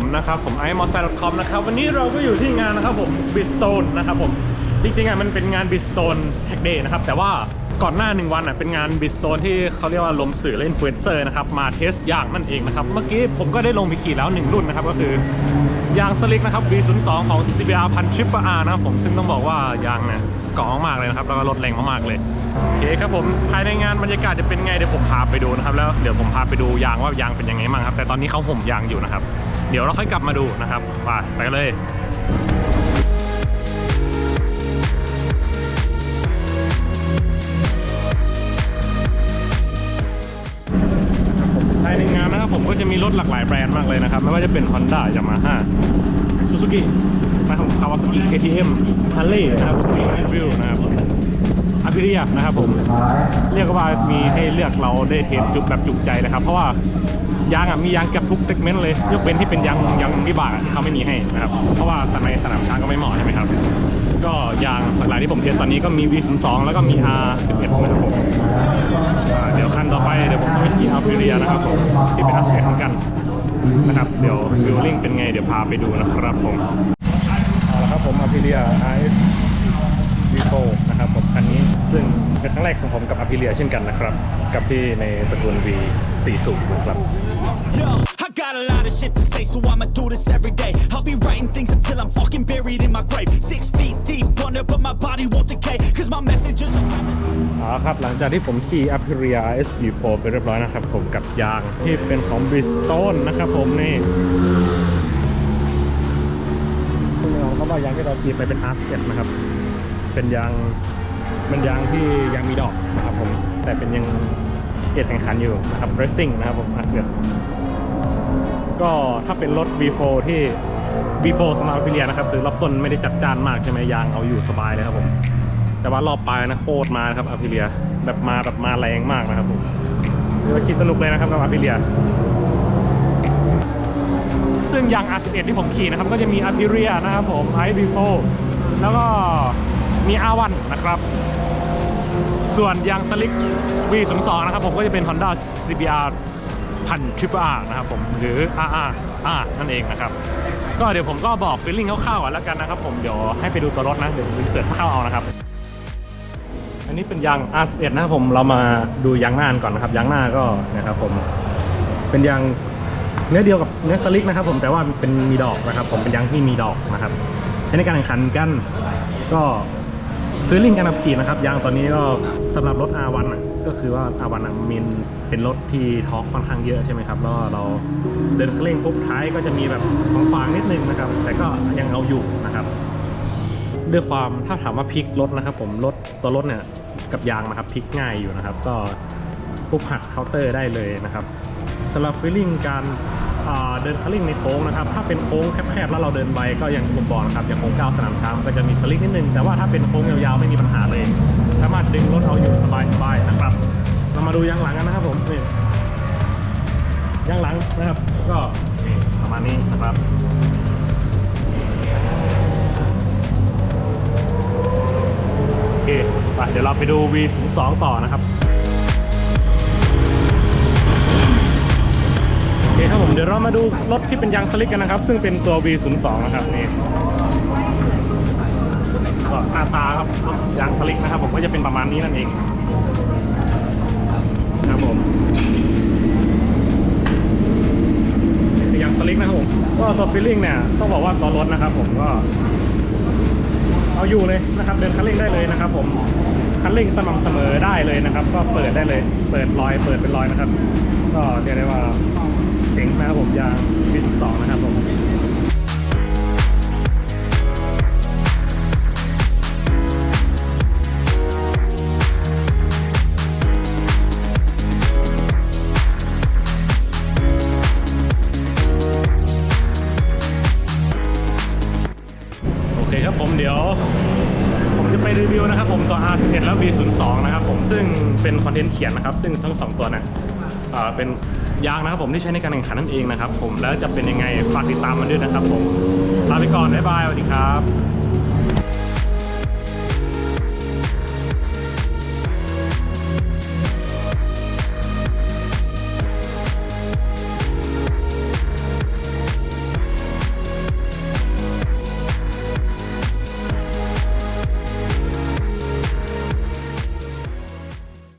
ผมนะครับผมไอมอสไซด์คอมนะครับวันนี้เราก็อยู่ที่งานนะครับผมบิสโตนนะครับผมจริงๆอะมันเป็นงานบิสโตนแท็กเดย์นะครับแต่ว่าก่อนหน้าหนึ่งวันอะเป็นงานบิสโตนที่เขาเรียกว่าลมสื่อและอินฟลูเอนเซอร์นะครับมาเทสยางนั่นเองนะครับเมื่อกี้ผมก็ได้ลงไปขี่แล้วหนึ่งรุ่นนะครับก็คือยางสลิกนะครับ V02 ของ CBR พันชิปปอาร์นะครับผมซึ่งต้องบอกว่ายางเนี่ยเกาะมากเลยนะครับแล้วก็รถแรงมากๆเลยโอเคครับผมภายในงานบรรยากาศจะเป็นไงเดี๋ยวผมพาไปดูนะครับแล้วเดี๋ยวผมพาไปดูยางว่ายางเป็นยังไงบ้างครับแต่ตอนนี้เขาห่มยางอยู่นะครับ เดี๋ยวเราค่อยกลับมาดูนะครับไปไปกันเลยภายในงานนะครับผมก็จะมีรถหลากหลายแบรนด์มากเลยนะครับ ไม่ว่าจะเป็น Honda Yamaha Suzuki นะครับ Kawasaki KTM Harley นะครับผมมี View นะครับ a p i l i a นะครับผม เรียกว่ามีให้เลือกเราได้เทสจุแบบจุใจเลยครับ เพราะว่า ยางอะมียางเกับทุกเซกเมนต์เลย ยกเว้นที่เป็นยางยางวิบากที่เขาไม่มีให้นะครับ เพราะว่าในสนามช้างก็ไม่เหมาะใช่ไหมครับ ก็ยางหลายๆที่ผมเทสตอนนี้ก็มี V02 แล้วก็มี R11 นะครับผมเดี๋ยวคันต่อไปเดี๋ยวผมจะไปที่อัลฟิเรียนะครับผมที่เป็นอัลฟิเรียเหมือนกันนะครับ เดี๋ยววิวลิ่งเป็นไงเดี๋ยวพาไปดูนะครับผมเอาละครับผมอัลฟิเรีย RS V4 นะครับผมคันนี้ซึ่ง เป็นครั้งแรกของผมกับอัลฟิเรียเช่นกันนะครับ กับที่ในตระกูล V40 นะครับ Yo, I got a lot of shit to say, so I'ma do this every day. I'll be writing things until I'm fucking buried in my grave. Six feet deep under, but my body won't decay. Cause my messages are timeless. เอาละครับ หลังจากที่ผมขี่ Aprilia SV4 ไปเรียบร้อยนะครับ ผมกับยางที่เป็นของ Bridgestone นะครับผมนี่ซึ่งเราก็ว่ายางที่เราขี่ไปเป็น R11 นะครับ เป็นยาง เป็นยางที่ยังมีดอกนะครับผมแต่เป็นยังเกียรติแข่งขันอยู่นะครับ racing นะครับผม R11 ก็ถ้าเป็นรถ V4 ที่ V4 สำหรับ Aprilia นะครับคือรอบต้นไม่ได้จัดจ้านมากใช่ไหมยางเอาอยู่สบายเลยครับผมแต่ว่ารอบปลายนะโคตรมานะครับอพิเลียแบบมาแบบมาแรงมากนะครับผมเรียกว่าขี่สนุกเลยนะครับกับอพิเลียซึ่งยาง R11 ที่ผมขี่นะครับก็จะมีอพิเลียนะครับผมไอบีโฟแล้วก็ มี R1 นะครับ ส่วนยางสลิก V02 นะครับผมก็จะเป็น Honda CBR พัน Triple R นะครับผมหรือ RR R นั่นเองนะครับ ก็เดี๋ยวผมก็บอกฟีลลิ่งคร่าวๆก่อนแล้วกันนะครับผมเดี๋ยวให้ไปดูตัวรถนะเดี๋ยวผมเสิร์เข้าเอานะครับ อันนี้เป็นยาง R11 นะครับผมเรามาดูยางหน้าก่อนนะครับยางหน้าก็นะครับผมเป็นยางเนื้อเดียวกับเนื้อสลิกนะครับผมแต่ว่าเป็นมีดอกนะครับ ผมเป็นยางที่มีดอกนะครับ ใช้ในการแข่งขันกันก็ ซื้อลิงก์การขับขี่นะครับยางตอนนี้ก็สำหรับรถ R1 อะก็คือว่า R1 อะมีเป็นรถที่ทอร์กค่อนข้างเยอะใช่ไหมครับแล้วเราเดินเคร่งปุ๊บท้ายก็จะมีแบบของฟางนิดนึงนะครับ แต่ก็ยังเอาอยู่นะครับ ด้วยความถ้าถามว่าพลิกรถนะครับ ผมรถตัวรถเนี่ยกับยางนะครับพลิกง่ายอยู่นะครับ ก็ปุ๊บหักเคาน์เตอร์ได้เลยนะครับสำหรับฟีลลิ่งการ เดินคัลลิ่งในโค้งนะครับ ถ้าเป็นโค้งแคบๆแล้วเราเดินไปก็อย่างผมบอกนะครับ อย่างโค้งก้าวสนามช้างก็จะมีสลิกนิดนึง แต่ว่าถ้าเป็นโค้งยาวๆไม่มีปัญหาเลย สามารถดึงรถเอาอยู่สบายๆนะครับ เรามาดูยางหลังกันนะครับผมนี่ยางหลังนะครับ ก็ประมาณนี้นะครับโอเคไปเดี๋ยวเราไปดู V02 ต่อนะครับ เรามาดูรถที่เป็นยางสลิกกันนะครับ ซึ่งเป็นตัว V02 นะครับนี่ก็หน้าตาครับรถยางสลิกนะครับ ผมก็จะเป็นประมาณนี้นั่นเองครับผมคือยางสลิกนะครับผมก็ตัวฟีลลิ่งเนี่ยต้องบอกว่าตัวรถนะครับ ผมก็ เอาอยู่เลยนะครับ เดินคันเร่งได้เลยนะครับ ผมคันเร่งสม่ำเสมอได้เลยนะครับ ก็เปิดได้เลย เปิดรอย เปิดเป็นรอยนะครับ ก็เรียกได้ว่า นะครับผมยางวิสสองนะครับผมโอเคครับผมเดี๋ยว ไปรีวิวนะครับผมตัว R11 แล้ว B02 นะครับผมซึ่งเป็นคอนเทนต์เขียนนะครับ ซึ่งทั้งสองตัวเนี่ยเป็นยางนะครับผมที่ใช้ในการแข่งขันนั่นเองนะครับผมแล้วจะเป็นยังไงฝากติดตามมันด้วยนะครับผมลาไปก่อนบ๊ายบายสวัสดีครับ